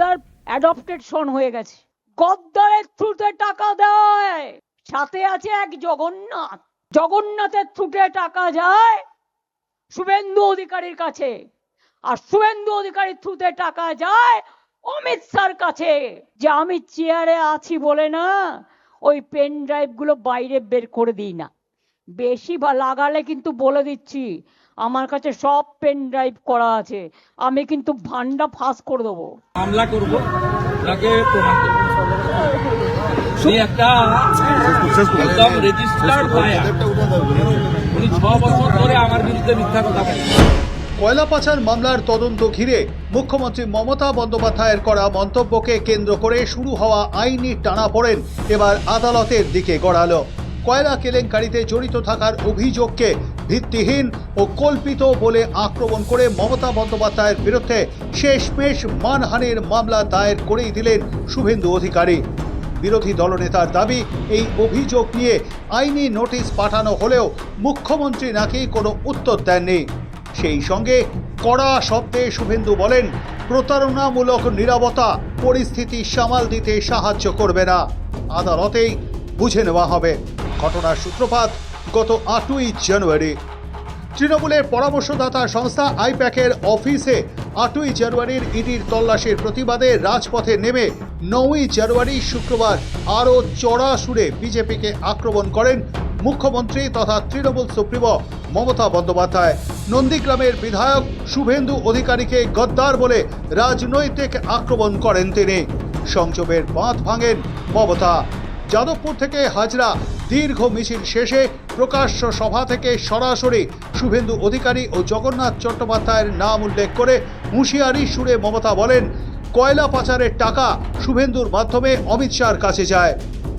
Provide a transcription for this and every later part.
গদ্দার adopted সন হয়ে গেছে। গদ্দারের থ্রুতে টাকা দেয়। সাথে আছে এক জগন্নাথ। জগন্নাথের থ্রুতে টাকা যায় শুভেন্দু অধিকারীর কাছে। আর শুভেন্দু অধিকারীর থ্রুতে টাকা যায় অমিত শাহর কাছে। যে আমি চেয়ারে আছি বলে না, ওই পেন ড্রাইভগুলো বাইরে বের করে দিই না। বেশি বা লাগালে কিন্তু বলে দিচ্ছি আমার কাছে সব পেন ড্রাইভ করা আছে। আমি কিন্তু ভান্ডা ফাঁস করে দেবো। মামলা করব তাকে প্রমাণ একটা একদম রেজিস্টার্ড উনি ছ বছর ধরে আমার বিরুদ্ধে মিথ্যা কথা বলেন। কয়লা পাচার মামলার তদন্ত ঘিরে মুখ্যমন্ত্রী মমতা বন্দ্যোপাধ্যায়ের করা মন্তব্যকে কেন্দ্র করে শুরু হওয়া আইনি টানাপোড়েন এবার আদালতের দিকে গড়ালো। কয়লা কেলেঙ্কারিতে জড়িত থাকার অভিযোগকে ভিত্তিহীন ও কল্পিত বলে আক্রমণ করে মমতা বন্দ্যোপাধ্যায়ের বিরুদ্ধে শেষমেশ মানহানির মামলা দায়ের করেই দিলেন শুভেন্দু অধিকারী। বিরোধী দলনেতার দাবি, এই অভিযোগ নিয়ে আইনি নোটিশ পাঠানো হলেও মুখ্যমন্ত্রী নাকি কোনো উত্তর দেননি। সেই সঙ্গে কড়া শব্দে শুভেন্দু বলেন, প্রতারণামূলক নিরাপত্তা পরিস্থিতি সামাল দিতে সাহায্য করবে না। আদালতেই বুঝে নেওয়া হবে। ঘটনার সূত্রপাত গত আটই জানুয়ারি। তৃণমূলের পরামর্শদাতা সংস্থা আইপ্যাকের অফিসে আটই জানুয়ারির ইডির তল্লাশির প্রতিবাদে রাজপথে নেমে নয়ই জানুয়ারি শুক্রবার আরও চড়া সুরে বিজেপিকে আক্রমণ করেন মুখ্যমন্ত্রী তথা তৃণমূল সুপ্রিমো মমতা বন্দ্যোপাধ্যায়। নন্দীগ্রামের বিধায়ক শুভেন্দু অধিকারীকে গদ্দার বলে রাজনৈতিক আক্রমণ করেন তিনি। সংযমের বাঁধ ভাঙেন মমতা। যাদবপুর থেকে হাজরা দীর্ঘ মিছিল শেষে প্রকাশ্য সভা থেকে সরাসরি শুভেন্দু অধিকারী ও জগন্নাথ চট্টোপাধ্যায়ের নাম উল্লেখ করে হুঁশিয়ারি সুরে মমতা বলেন, কয়লা পাচারের টাকা শুভেন্দুর মাধ্যমে অমিত শাহর কাছে যায়।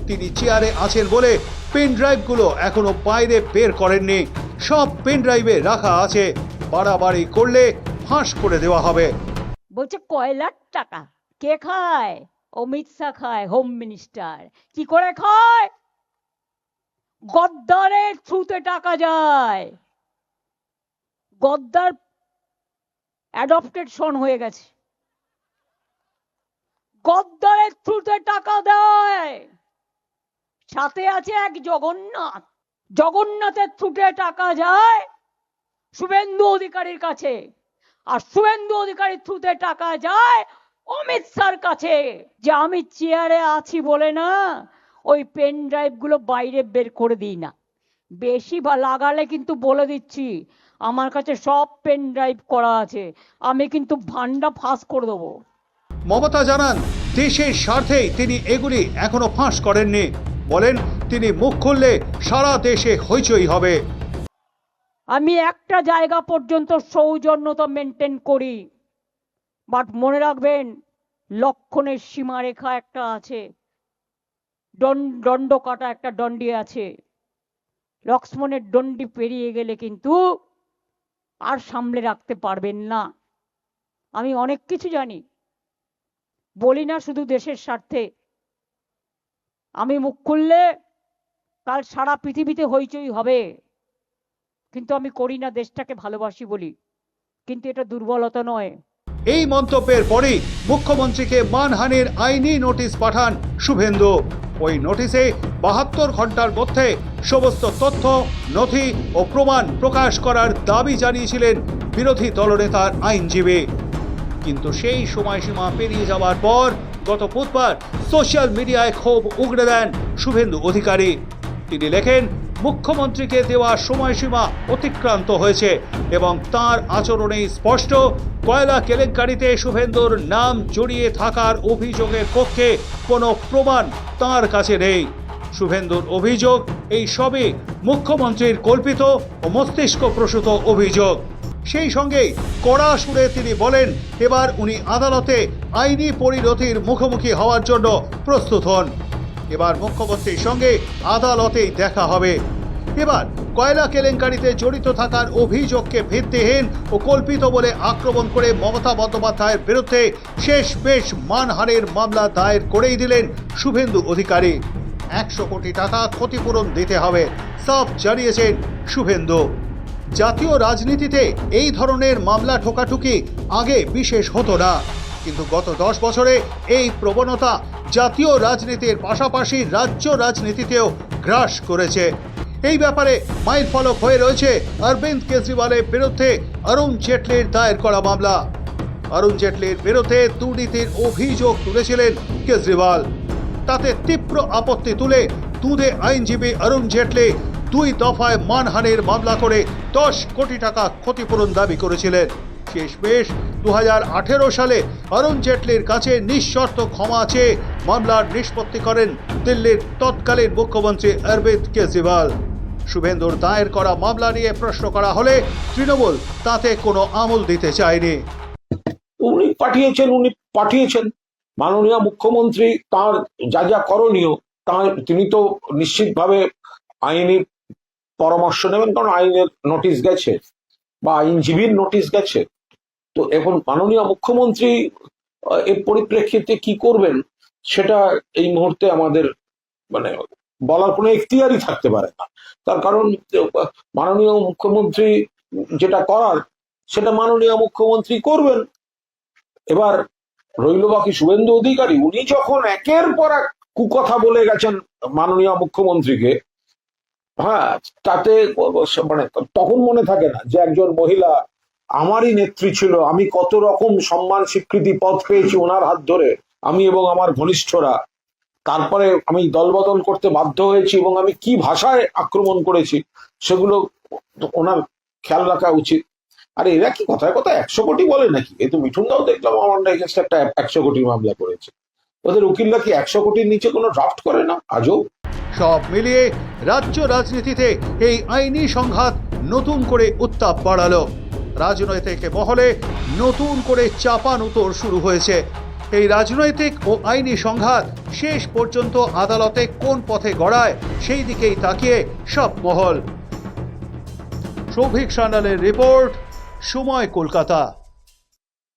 তিনি চেয়ারে আছেন বলে পেন ড্রাইভগুলো এখনও বাইরে বের করেননি। সব পেন ড্রাইভে রাখা আছে। বাড়াবাড়ি করলে ফাঁস করে দেওয়া হবে। বলছে, কয়লার টাকা? কে খায়? অমিত শাহ খায় হোম মিনিস্টার কি করে খায়? গদ্দারের থ্রুতে টাকা যায়। গদ্দার অ্যাডপ্টেড সন হয়ে গেছে। গদ্দারের থ্রুতে টাকা দেয়। সাথে আছে এক জগন্নাথ। জগন্নাথের থ্রুতে টাকা যায় শুভেন্দু অধিকারীর কাছে। আর শুভেন্দু অধিকারীর থ্রুতে টাকা যায় অমিত স্যার কাছে যে আমি চেয়ারে আছি বলে না ওই পেন ড্রাইভগুলো বাইরে বের করে দিই না। বেশি বা লাগালে কিন্তু বলে দিচ্ছি আমার কাছে সব পেন ড্রাইভ করা আছে আমি কিন্তু ভান্ডা ফাঁস করে দেবো। মমতা জানান দেশের স্বার্থেই তিনি এগুলি এখনও ফাঁস করেননি। বলেন তিনি মুখ খুললে সারা দেশে হইচই হবে। আমি একটা জায়গা পর্যন্ত সৌজন্যতা মেনটেন করি। বাট মনে রাখবেন, লক্ষণের সীমারেখা একটা আছে। দণ্ড কাটা একটা দণ্ডি আছে। লক্ষ্মণের দণ্ডি পেরিয়ে গেলে কিন্তু আর সামলে রাখতে পারবেন না। আমি অনেক কিছু জানি। বলি না শুধু দেশের স্বার্থে। আমি মুখ খুললে কাল সারা পৃথিবীতে হইচই হবে। কিন্তু আমি করি না দেশটাকে ভালোবাসি বলি। কিন্তু এটা দুর্বলতা নয়। এই মন্তব্যের পরেই মুখ্যমন্ত্রীকে মানহানির আইনি নোটিশ পাঠান শুভেন্দু। ওই নোটিশে বাহাত্তর ঘণ্টার মধ্যে সমস্ত তথ্য, নথি ও প্রমাণ প্রকাশ করার দাবি জানিয়েছিলেন বিরোধী দলনেতার আইনজীবী। কিন্তু সেই সময়সীমা পেরিয়ে যাওয়ার পর গত বুধবার সোশ্যাল মিডিয়ায় ক্ষোভ উগড়ে দেন শুভেন্দু অধিকারী। তিনি লেখেন মুখ্যমন্ত্রীকে দেওয়া সময়সীমা অতিক্রান্ত হয়েছে এবং তার আচরণেই স্পষ্ট, কয়লা কেলেঙ্কারিতে শুভেন্দুর নাম জড়িয়ে থাকার অভিযোগের পক্ষে কোনো প্রমাণ তার কাছে নেই। শুভেন্দুর অভিযোগ এই সবই মুখ্যমন্ত্রীর কল্পিত ও মস্তিষ্ক প্রসূত অভিযোগ। সেই সঙ্গে কড়া সুরে তিনি বলেন, এবার উনি আদালতে আইনি পরিণতির মুখোমুখি হওয়ার জন্য প্রস্তুত হন। এবার মুখ্যমন্ত্রীর সঙ্গে আদালতেই দেখা হবে। এবার কয়লা কেলেঙ্কারিতে জড়িত থাকার অভিযোগকে ভিত্তিহীন ও কল্পিত বলে আক্রমণ করে মমতা বন্দ্যোপাধ্যায়ের বিরুদ্ধে শেষ বেশ মানহানির মামলা দায়ের করেই দিলেন শুভেন্দু অধিকারী। একশো কোটি টাকা ক্ষতিপূরণ দিতে হবে, সব জানিয়েছেন শুভেন্দু। জাতীয় রাজনীতিতে এই ধরনের মামলা ঠোকাঠুকি আগে বিশেষ হতো না। কিন্তু গত দশ বছরে এই প্রবণতা জাতীয় রাজনীতির পাশাপাশি রাজ্য রাজনীতিতেও গ্রাস করেছে। এই ব্যাপারে মাইল ফলক হয়ে রয়েছে অরবিন্দ কেজরিওয়ালের বিরুদ্ধে অরুণ জেটলির দায়ের করা মামলা। অরুণ জেটলির বিরুদ্ধে দুর্নীতির অভিযোগ তুলেছিলেন কেজরিওয়াল। তাতে তীব্র আপত্তি তুলে দুধে আইনজীবী অরুণ জেটলি দুই দফায় মানহানির মামলা করে দশ কোটি টাকা ক্ষতিপূরণ দাবি করেছিলেন। শেষমেশ দু সালে অরুণ জেটলির কাছে নিঃশর্ত ক্ষমা চেয়ে মামলার নিষ্পত্তি করেন দিল্লির তৎকালীন মুখ্যমন্ত্রী অরবিন্দ কেজরিওয়াল। শুভেন্দুর দায়ের করা মামলা নিয়ে প্রশ্ন করা হলে তৃণমূল তাতে কোনো আমল দিতে চায়নি। উনি পাঠিয়েছেন উনি পাঠিয়েছেন। মাননীয় মুখ্যমন্ত্রী তার যা যা করণীয়, তার তিনি তো নিশ্চিতভাবে আইনি পরামর্শ নেবেন, কারণ আইনের নোটিশ গেছে বা আইনজীবীর নোটিশ গেছে। তো এখন মাননীয় মুখ্যমন্ত্রী এর পরিপ্রেক্ষিতে কি করবেন, সেটা এই মুহূর্তে আমাদের মানে বলার কোনো এখতিয়ারই থাকতে পারে না। তার কারণ, মাননীয় মুখ্যমন্ত্রী যেটা করার, সেটা মাননীয় মুখ্যমন্ত্রী করবেন। এবার রইল বাকি শুভেন্দু অধিকারী, উনি যখন একের পর এক কুকথা বলে গেছেন মাননীয় মুখ্যমন্ত্রীকে হ্যাঁ তাতে মানে তখন মনে থাকে না যে একজন মহিলা আমারই নেত্রী ছিল, আমি কত রকম সম্মান স্বীকৃতি পদ পেয়েছি ওনার হাত ধরে, আমি এবং আমার ঘনিষ্ঠরা। তারপরে আমি দলবদল করতে বাধ্য হয়েছি এবং আমি কি ভাষায় আক্রমণ করেছি সেগুলো ওনার খেয়াল রাখা উচিত। আর এরা কি কথায় কথা একশো কোটি বলে নাকি? এই তো মিঠুন দাও দেখলাম আমার একটা একশো কোটি মামলা করেছে। ওদের উকিলরা কি একশো কোটির নিচে কোনো ড্রাফট করে না? আজও? সব মিলিয়ে রাজ্য রাজনীতিতে এই আইনি সংঘাত নতুন করে উত্তাপ বাড়ালো। রাজনৈতিক মহলে নতুন করে চাপান উতর শুরু হয়েছে। এই রাজনৈতিক ও আইনি সংঘাত শেষ পর্যন্ত আদালতে কোন পথে গড়ায়, সেই দিকেই তাকিয়ে সব মহল। সৌভিক সান্যালের রিপোর্ট, সময় কলকাতা।